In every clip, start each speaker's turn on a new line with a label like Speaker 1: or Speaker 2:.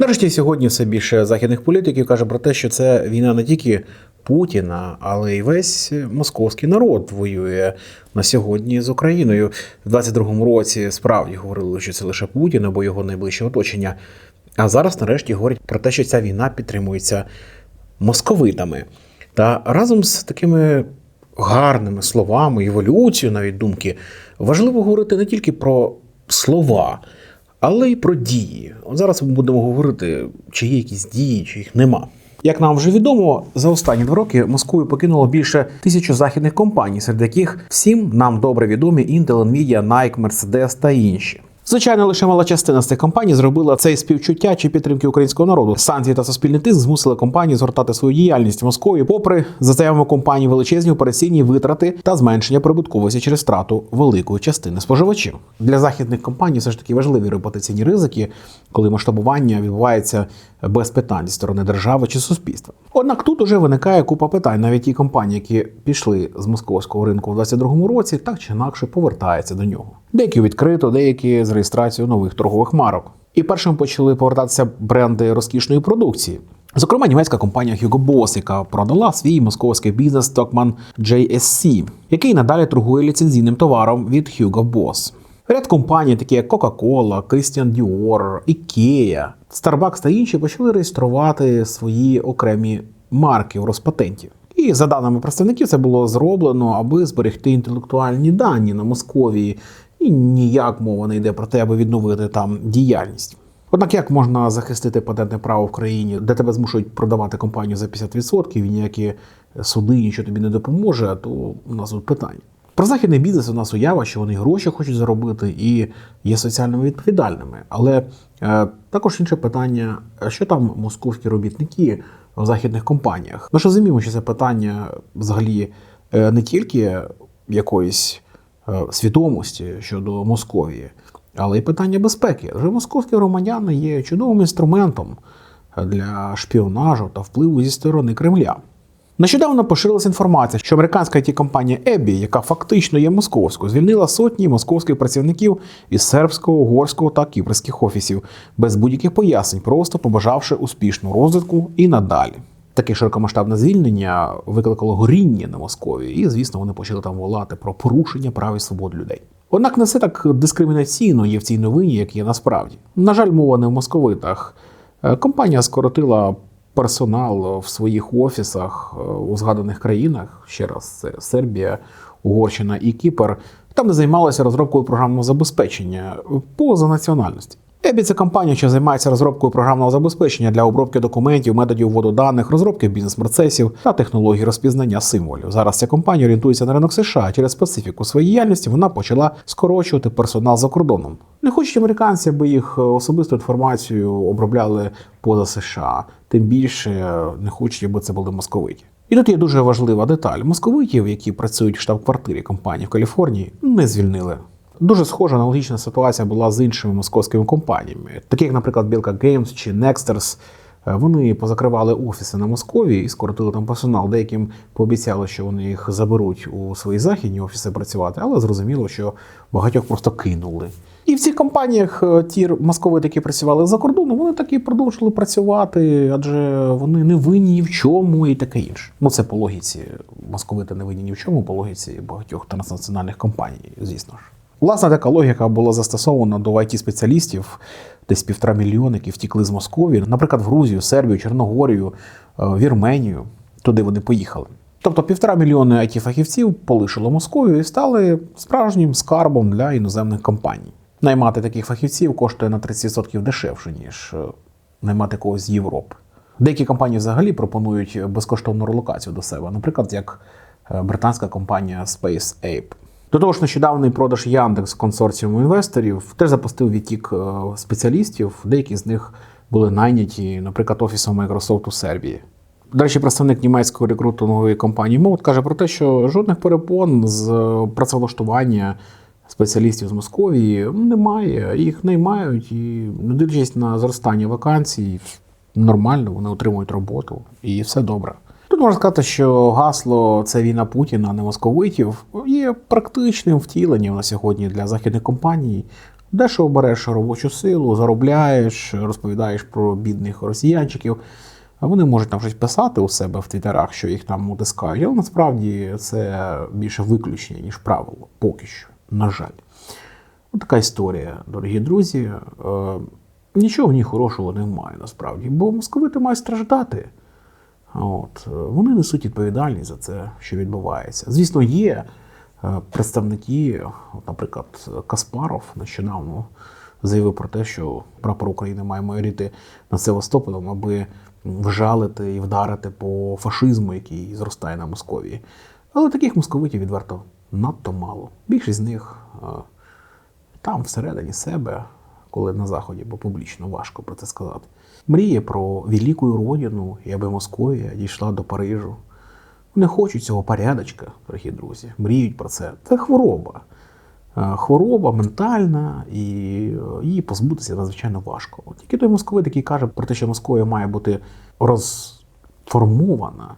Speaker 1: Нарешті сьогодні все більше західних політиків каже про те, що це війна не тільки Путіна, але й весь московський народ воює на сьогодні з Україною. В 22-му році справді говорили, що це лише Путін або його найближче оточення. А зараз нарешті говорять про те, що ця війна підтримується московитами. Та разом з такими гарними словами, еволюцією навіть думки, важливо говорити не тільки про слова, але й про дії. Зараз ми будемо говорити, чи є якісь дії, чи їх нема. Як нам вже відомо, за останні два роки Москву покинуло більше тисячі західних компаній, серед яких всім нам добре відомі Intel, Nvidia, Nike, Mercedes та інші. Звичайно, лише мала частина з цих компаній зробила це співчуття чи підтримки українського народу. Санкції та суспільний тиск змусили компанії згортати свою діяльність в Москві, попри за заявами компанії величезні операційні витрати та зменшення прибутковості через втрату великої частини споживачів. Для західних компаній все ж таки важливі репутаційні ризики, коли масштабування відбувається без питань зі сторони держави чи суспільства. Однак тут уже виникає купа питань. Навіть ті компанії, які пішли з московського ринку в 22-му році, так чи інакше повертаються до нього. Деякі відкрито, деякі з реєстрацією нових торгових марок. І першим почали повертатися бренди розкішної продукції. Зокрема, німецька компанія Hugo Boss, яка продала свій московський бізнес Stockman JSC, який надалі торгує ліцензійним товаром від Hugo Boss. Ряд компаній, такі як Coca-Cola, Christian Dior, IKEA, Starbucks та інші, почали реєструвати свої окремі марки в розпатенті. І за даними представників, це було зроблено, аби зберегти інтелектуальні дані на Московії. І ніяк мова не йде про те, аби відновити там діяльність. Однак як можна захистити патентне право в країні, де тебе змушують продавати компанію за 50% і ніякі суди нічого тобі не допоможе, то у нас тут питання. Про західний бізнес у нас уява, що вони гроші хочуть заробити і є соціально відповідальними. Але е, також інше питання: що там московські робітники в західних компаніях? Ми ж розуміємо, що це питання взагалі е, не тільки якоїсь свідомості щодо Московії, але й питання безпеки. Адже московські громадяни є чудовим інструментом для шпіонажу та впливу зі сторони Кремля. Нещодавно поширилася інформація, що американська it компанія Ебі, яка фактично є московською, звільнила сотні московських працівників із сербського, угорського та кіпрських офісів без будь-яких пояснень, просто побажавши успішну розвитку і надалі. Таке широкомасштабне звільнення викликало горіння на Москові, і звісно, вони почали там волати про порушення прав і свобод людей. Однак не все так дискримінаційно є в цій новині, як є насправді. На жаль, мова не в московитах. Е, Компанія скоротила персонал в своїх офісах е, у згаданих країнах. Ще раз, це Сербія, Угорщина і Кіпр. Там де займалися розробкою програмного забезпечення поза національності. Ебі це компанія, що займається розробкою програмного забезпечення для обробки документів, методів вводу розробки бізнес-процесів та технологій розпізнання символів. Зараз ця компанія орієнтується на ринок США. Через специфіку своєї діяльності вона почала скорочувати персонал за кордоном. Не хочуть американці, аби їх особисту інформацію обробляли поза США. Тим більше не хочуть, аби це були московиті. І тут є дуже важлива деталь: московитів, які працюють в штаб-квартирі компанії в Каліфорнії, не звільнили. Дуже схожа аналогічна ситуація була з іншими московськими компаніями, такі як, наприклад, Білка Games чи Nexters. Е, Вони позакривали офіси на Москові і скоротили там персонал. Деяким пообіцяли, що вони їх заберуть у свої західні офіси працювати, але зрозуміло, що багатьох просто кинули. І в цих компаніях е, ті московити, які працювали за кордоном, вони таки продовжили працювати, адже вони не винні ні в чому і таке інше. Ну це по логіці. Московити не винні ні в чому, по логіці багатьох транснаціональних компаній, звісно ж. Власне, така логіка була застосована до it спеціалістів десь півтора мільйона, які втікли з Московії, наприклад, в Грузію, Сербію, Чорногорію, е, Вірменію. Туди вони поїхали. Тобто півтора мільйони it фахівців полишило Московію і стали справжнім скарбом для іноземних компаній. Наймати таких фахівців коштує на 30% дешевше, ніж е, наймати когось з Європи. Деякі компанії взагалі пропонують безкоштовну релокацію до себе, наприклад, як е, британська компанія Space Ape. До того ж, нещодавний продаж Яндекс консорціуму інвесторів теж запустив відтік е, спеціалістів. Деякі з них були найняті, наприклад, офісом Microsoft у Сербії. До речі, представник німецької рекрутингової компанії Мод каже про те, що жодних перепон з е, працевлаштування спеціалістів з Московії немає. Їх наймають і, не дивлячись на зростання вакансій, нормально вони отримують роботу і все добре. Можна сказати, що гасло це війна Путіна, а не московитів, є практичним втіленням на сьогодні для західних компаній. Дешево береш робочу силу, заробляєш, розповідаєш про бідних росіянчиків. Вони можуть там щось писати у себе в твіттерах, що їх там утискають. Але насправді це більше виключення, ніж правило. Поки що, на жаль. Ось така історія, дорогі друзі. Е, нічого в ній хорошого немає насправді, бо московити мають страждати. От, вони несуть відповідальність за це, що відбувається. Звісно, є е, представники, от, наприклад, Каспаров нещодавно заявив про те, що прапор України має майоріти над Севастополем, аби вжалити і вдарити по фашизму, який зростає на Московії. Але таких московитів відверто надто мало. Більшість з них е, там, всередині себе, коли на Заході, бо публічно важко про це сказати. Мріє про велику родину, і аби Московія дійшла до Парижу. Вони хочуть цього порядочка, дорогі друзі, мріють про це. Це хвороба. Е, Хвороба ментальна, і е, її позбутися надзвичайно важко. От Тільки той московит, який каже про те, що Московія має бути розформована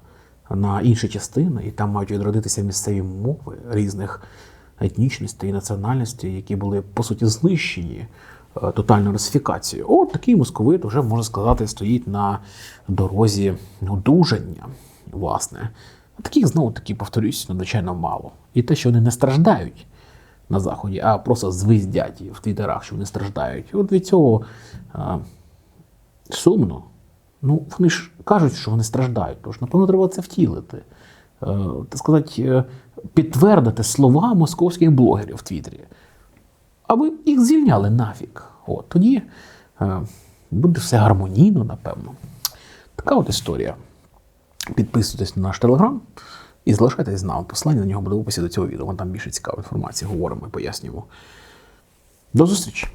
Speaker 1: на інші частини, і там мають відродитися місцеві мови різних етнічностей і національностей, які були по суті знищені е, тотальною русифікацією. От такий московит вже можна сказати стоїть на дорозі одужання, власне. Таких знову таки повторюсь, надзвичайно мало. І те, що вони не страждають на заході, а просто звиздять в твіттерах, що вони страждають. От від цього а, сумно. Ну, вони ж кажуть, що вони страждають, тож напевно треба це втілити. Е, так сказати, е, підтвердити слова московських блогерів в Твіттері. Аби їх звільняли нафік. От, тоді е, буде все гармонійно, напевно. Така от історія. Підписуйтесь на наш телеграм і залишайтесь з нами. Посилання на нього буде в описі до цього відео. Там більше цікавої інформації говоримо і пояснюємо. До зустрічі!